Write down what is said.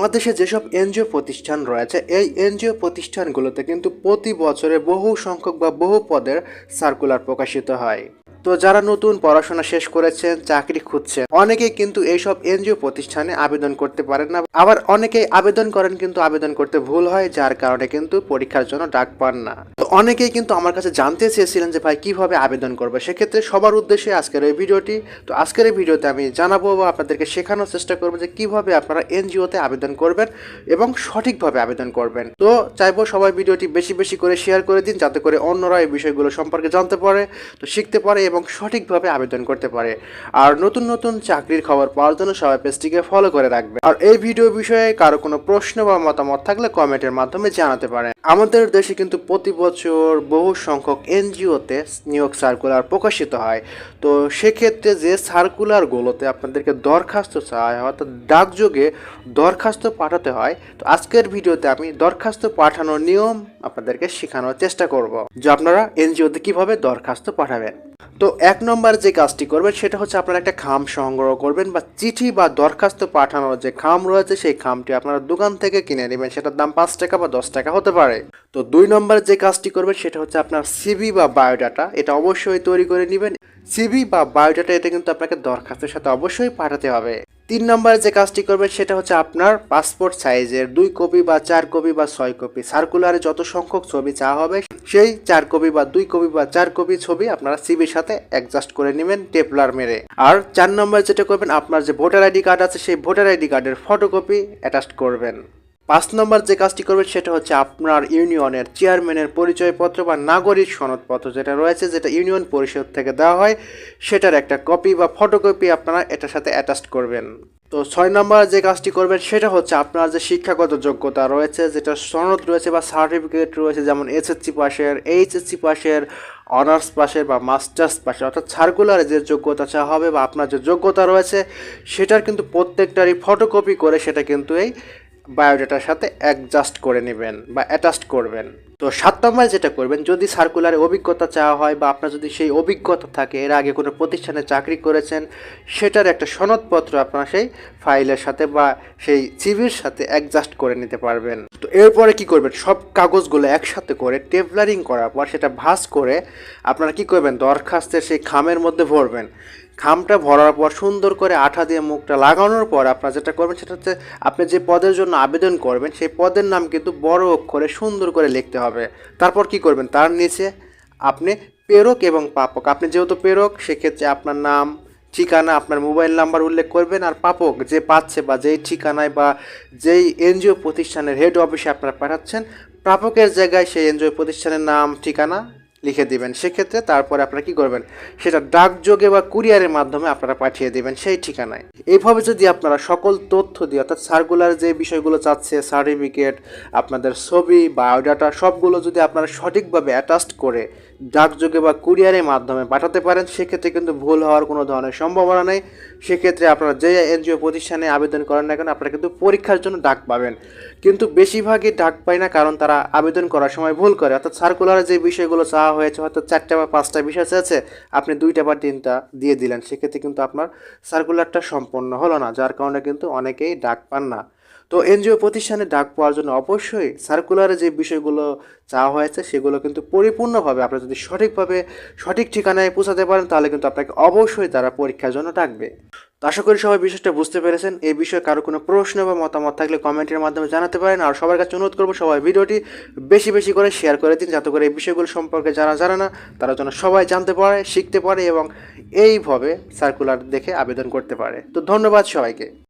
বাংলাদেশে যেসব এনজিও প্রতিষ্ঠান রয়েছে, এই এনজিও প্রতিষ্ঠানগুলোতে কিন্তু প্রতি বছরে বহু সংখ্যক বা বহু পদের সার্কুলার প্রকাশিত হয়। তো যারা নতুন পড়াশোনা শেষ করেছেন, চাকরি খুঁজছেন, অনেকেই কিন্তু এইসব এনজিও প্রতিষ্ঠানে আবেদন করতে পারেন না। আবার অনেকেই আবেদন করেন কিন্তু আবেদন করতে ভুল হয়, যার কারণে কিন্তু পরীক্ষার জন্য ডাক পান না। তো অনেকেই কিন্তু আমার কাছে জানতে চেয়েছিলেন যে, ভাই, কীভাবে আবেদন করবে? সেক্ষেত্রে সবার উদ্দেশ্যে আজকের এই ভিডিওটি, তো আজকের এই ভিডিওতে আমি জানাব বা আপনাদেরকে শেখানোর চেষ্টা করব যে, কীভাবে আপনারা এনজিওতে আবেদন করবেন এবং সঠিকভাবে আবেদন করবেন। তো চাইব সবাই ভিডিওটি বেশি বেশি করে শেয়ার করে দিন, যাতে করে অন্যরা এই বিষয়গুলো সম্পর্কে জানতে পারে, তো শিখতে পারে এবং সঠিকভাবে আবেদন করতে পারে। আর নতুন নতুন চাকরির খবর পাওয়ার জন্য সবাই পেজটিকে ফলো করে রাখবে। আর এই ভিডিও বিষয়ে কারও কোনো প্রশ্ন বা মতামত থাকলে কমেন্টের মাধ্যমে জানাতে পারেন। আমাদের দেশে কিন্তু প্রতি বছর বহু সংখ্যক এনজিওতে নিয়োগ সার্কুলার প্রকাশিত হয়। তো সেক্ষেত্রে যে সার্কুলারগুলোতে আপনাদেরকে দরখাস্ত চাওয়া হয় অর্থাৎ ডাকযোগে দরখাস্ত পাঠাতে হয়, তো আজকের ভিডিওতে আমি দরখাস্ত পাঠানোর নিয়ম আপনাদেরকে শেখানোর চেষ্টা করব। যে আপনারা এনজিওতে কীভাবে দরখাস্ত পাঠাবেন। তো এক নম্বর যে কাজটি করবেন, সেটা হচ্ছে আপনারা একটা খাম সংগ্রহ করবেন বা চিঠি বা দরখাস্ত পাঠানোর যে খাম রয়েছে, সেই খামটি আপনারা দোকান থেকে কিনে নেবেন। সেটার দাম পাঁচ টাকা বা দশ টাকা হতে পারে। তো দুই নম্বর যে কাজটি করবেন, সেটা হচ্ছে আপনার সিবি বা বায়োডাটা, এটা অবশ্যই তৈরি করে নেবেন। সিবি বা বায়োডাটা এটা কিন্তু আপনাকে দরখাস্তের সাথে অবশ্যই পাঠাতে হবে। তিন নম্বরে যে কাজটি করবেন সেটা হচ্ছে আপনার পাসপোর্ট সাইজের দুই কপি বা চার কপি বা ছয় কপি। সার্কুলারে যত সংখ্যক ছবি চাওয়া হবে, সেই চার কপি বা দুই কপি বা চার কপি ছবি আপনারা সিবির সাথে অ্যাডজাস্ট করে নেবেন টেপলার মেরে। আর চার নম্বরে যেটা করবেন, আপনার যে ভোটার আইডি কার্ড আছে, সেই ভোটার আইডি কার্ডের ফটোকপি অ্যাটাচ করবেন। পাঁচ নম্বর যে কাজটি করবেন সেটা হচ্ছে আপনার ইউনিয়নের চেয়ারম্যানের পরিচয়পত্র বা নাগরিক সনদপত্র যেটা রয়েছে, যেটা ইউনিয়ন পরিষদ থেকে দেওয়া হয়, সেটার একটা কপি বা ফটোকপি আপনারা এটার সাথে অ্যাটাচ করবেন। তো ছয় নম্বর যে কাজটি করবেন সেটা হচ্ছে আপনার যে শিক্ষাগত যোগ্যতা রয়েছে, যেটা সনদ রয়েছে বা সার্টিফিকেট রয়েছে, যেমন এসএসসি পাশের এইচএসসি পাশের অনার্স পাশের বা মাস্টার্স পাশের, অর্থাৎ সার্কুলারে যে যোগ্যতা চাওয়া হবে বা আপনার যে যোগ্যতা রয়েছে, সেটার কিন্তু প্রত্যেকটারই ফটোকপি করে সেটা কিন্তু এই বায়োডাটার সাথে অ্যাডজাস্ট করে নেবেন বা অ্যাটাচড করবেন। তো সাত নম্বরে যেটা করবেন, যদি সার্কুলারে অভিজ্ঞতা চাওয়া হয় বা আপনার যদি সেই অভিজ্ঞতা থাকে, এর আগে কোনো প্রতিষ্ঠানে চাকরি করেছেন, সেটার একটা সনদপত্র আপনার সেই ফাইলের সাথে বা সেই সিভির সাথে অ্যাডজাস্ট করে নিতে পারবেন। তো এরপরে কি করবেন? সব কাগজগুলো একসাথে করে টেবলারিং করার পর সেটা ভাঁজ করে আপনারা কি করবেন? দরখাস্তের সেই খামের মধ্যে ভরবেন। খামটা ভরার পর সুন্দর করে আঠা দিয়ে মুখটা লাগানোর পর আপনারা যেটা করবেন সেটা হচ্ছে আপনি যে পদের জন্য আবেদন করবেন, সেই পদের নাম কিন্তু বড় অক্ষরে সুন্দর করে লিখতে হবে। তারপর কি করবেন? তার নিচে আপনি প্রেরক এবং পাপক। আপনি যেহেতু প্রেরক, সেক্ষেত্রে আপনার নাম, ঠিকানা, আপনার মোবাইল নাম্বার উল্লেখ করবেন আর পাপক যে পাচ্ছে বা যেই ঠিকানায় বা যেই এনজিও প্রতিষ্ঠানের হেড অফিসে আপনারা পাঠাচ্ছেন প্রাপকের জায়গায় সেই এনজিও প্রতিষ্ঠানের নাম, ঠিকানা লিখে দিবেন। সেক্ষেত্রে তারপরে আপনারা কি করবেন? সেটা ডাকযোগে বা কুরিয়ারের মাধ্যমে আপনারা পাঠিয়ে দিবেন সেই ঠিকানায়। এইভাবে যদি আপনারা সকল তথ্য দিয়ে, অর্থাৎ সার্কুলার যে বিষয়গুলো চাচ্ছে সার্টিফিকেট আপনাদের ছবি বায়োডাটা সবগুলো যদি আপনারা সঠিকভাবে অ্যাটাচড করে ডাকযোগে বা কুরিয়ারের মাধ্যমে পাঠাতে পারেন, সেক্ষেত্রে কিন্তু ভুল হওয়ার কোনো ধরনের সম্ভাবনা নেই। সেক্ষেত্রে আপনারা যে এনজিও প্রতিষ্ঠানে আবেদন করেন না কেন, আপনারা কিন্তু পরীক্ষার জন্য ডাক পাবেন। কিন্তু বেশিরভাগই ডাক পায় না কারণ তারা আবেদন করার সময় ভুল করে। অর্থাৎ সার্কুলারে যে বিষয়গুলো চাওয়া হয়েছে হয়তো চারটা বা পাঁচটা বিষয় চেয়েছে, আপনি দুইটা বা তিনটা দিয়ে দিলেন। সেক্ষেত্রে কিন্তু আপনার সার্কুলারটা সম্পন্ন হলো না, যার কারণে কিন্তু অনেকেই ডাক পান না। তো এনজিও প্রতিষ্ঠানে ডাক পাওয়ার জন্য অবশ্যই সার্কুলারে যে বিষয়গুলো চাওয়া হয়েছে, সেগুলো কিন্তু পরিপূর্ণভাবে আপনি যদি সঠিকভাবে সঠিক ঠিকানায় পৌঁছাতে পারেন, তাহলে কিন্তু আপনাকে অবশ্যই তারা পরীক্ষার জন্য ডাকবে। তো আশা করি সবাই বিষয়টা বুঝতে পেরেছেন। এই বিষয়ে কারও কোনো প্রশ্ন বা মতামত থাকলে কমেন্টের মাধ্যমে জানাতে পারেন। আর সবার কাছে অনুরোধ করব সবাই ভিডিওটি বেশি বেশি করে শেয়ার করে দিন, যাতে করে এই বিষয়গুলো সম্পর্কে যারা জানে না, তারা যেন সবাই জানতে পারে, শিখতে পারে এবং এইভাবে সার্কুলার দেখে আবেদন করতে পারে। তো ধন্যবাদ সবাইকে।